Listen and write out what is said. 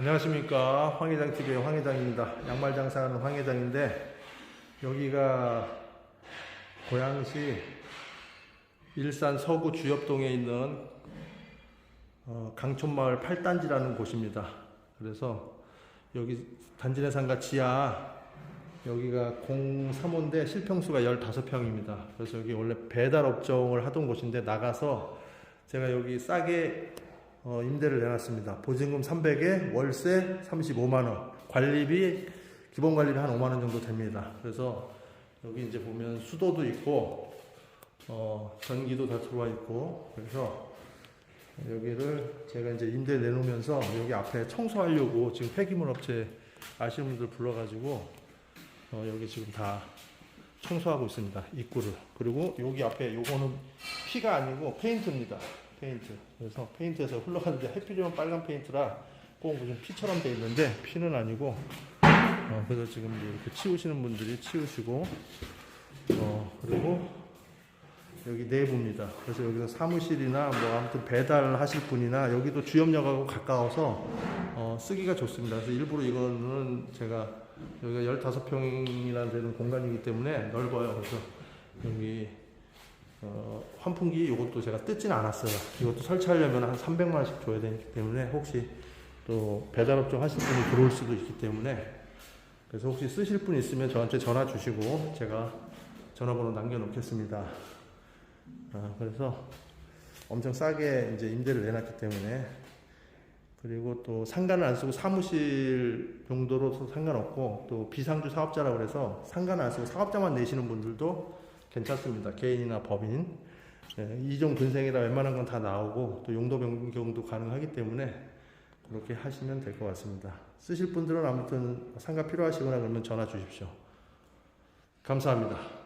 안녕하십니까 황회장 TV의 황회장입니다. 양말 장사하는 황회장인데 여기가 고양시 일산 서구 주엽동에 있는 어, 강촌마을 8단지라는 곳입니다. 그래서 여기 단지내 상가 지하 여기가 03호인데 실평수가 15평입니다. 그래서 여기 원래 배달 업종을 하던 곳인데 나가서 제가 여기 싸게 어, 임대를 내놨습니다. 보증금 300에 월세 35만 원, 관리비 기본 관리비 한 5만 원 정도 됩니다. 그래서 여기 이제 보면 수도도 있고 어, 전기도 다 들어와 있고 그래서 여기를 제가 이제 임대 내놓으면서 여기 앞에 청소하려고 지금 폐기물 업체 아시는 분들 불러가지고 어, 여기 지금 다 청소하고 있습니다. 입구를. 그리고 여기 앞에 요거는 피가 아니고 페인트입니다. 페인트. 그래서 페인트에서 흘러가는데 해피리온 빨간 페인트라 꼭 무슨 피처럼 돼 있는데 피는 아니고 어, 그래서 지금 이렇게 치우시는 분들이 치우시고 어, 그리고 여기 내부입니다. 그래서 여기서 사무실이나 뭐 아무튼 배달하실 분이나 여기도 주염역하고 가까워서 어, 쓰기가 좋습니다. 그래서 일부러 이거는 제가 여기가 15평이나 되는 공간이기 때문에 넓어요. 그래서 여기 어, 환풍기 이것도 제가 뜯지는 않았어요. 이것도 설치하려면 한 300만 원씩 줘야 되기 때문에 혹시 또 배달업종 하실 분이 들어올 수도 있기 때문에 그래서 혹시 쓰실 분 있으면 저한테 전화 주시고 제가 전화번호 남겨놓겠습니다. 아, 그래서 엄청 싸게 이제 임대를 내놨기 때문에 그리고 또 상가는 안 쓰고 사무실 용도로 상관없고 또 비상주 사업자라고 그래서 상가는 안 쓰고 사업자만 내시는 분들도 괜찮습니다. 개인이나 법인. 예, 이종 근생이라 웬만한 건 다 나오고 또 용도 변경도 가능하기 때문에 그렇게 하시면 될 것 같습니다. 쓰실 분들은 아무튼 상가 필요하시거나 그러면 전화 주십시오. 감사합니다.